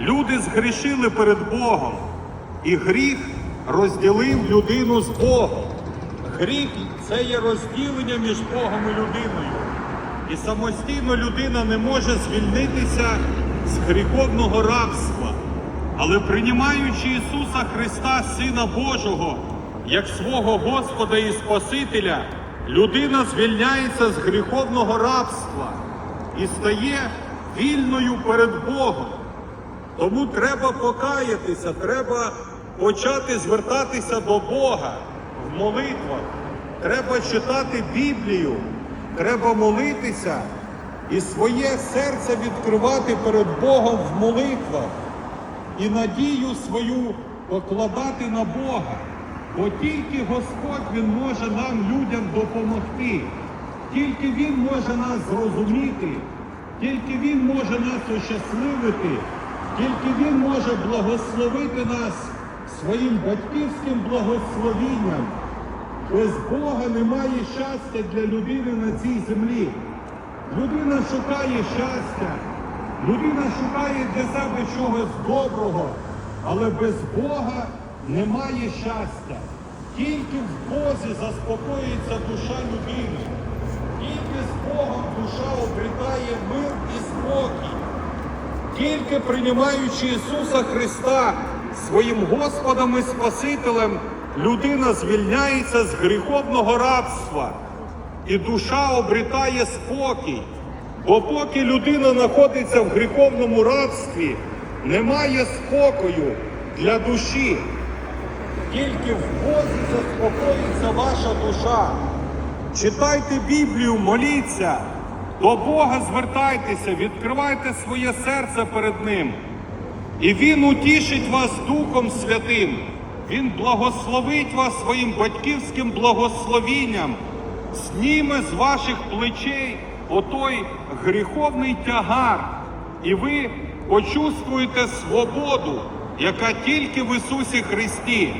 Люди згрішили перед Богом, і гріх розділив людину з Богом. Гріх це є розділення між Богом і людиною. І самостійно людина не може звільнитися з гріховного рабства. Але приймаючи Ісуса Христа, Сина Божого, як свого Господа і Спасителя, людина звільняється з гріховного рабства і стає вільною перед Богом. Тому треба покаятися, треба почати звертатися до Бога в молитвах. Треба читати Біблію, треба молитися і своє серце відкривати перед Богом в молитвах і надію свою покладати на Бога. Бо тільки Господь Він може нам, людям, допомогти. Тільки Він може нас зрозуміти, тільки Він може нас ощасливити, тільки Він може благословити нас своїм батьківським благословінням. Без Бога немає щастя для людини на цій землі. Людина шукає щастя, людина шукає для себе чогось доброго, але без Бога немає щастя. Тільки в Бозі заспокоїться душа людини. Тільки з Богом душа обрітає мир і. Тільки приймаючи Ісуса Христа своїм Господом і Спасителем, людина звільняється з гріховного рабства і душа обрітає спокій. Бо поки людина знаходиться в гріховному рабстві, немає спокою для душі. Тільки в Бозі заспокоїться ваша душа. Читайте Біблію, моліться, до Бога звертайтеся, відкривайте своє серце перед Ним. І Він утішить вас Духом Святим. Він благословить вас своїм батьківським благословінням, зніме з ваших плечей отой гріховний тягар, і ви почувствуєте свободу, яка тільки в Ісусі Христі.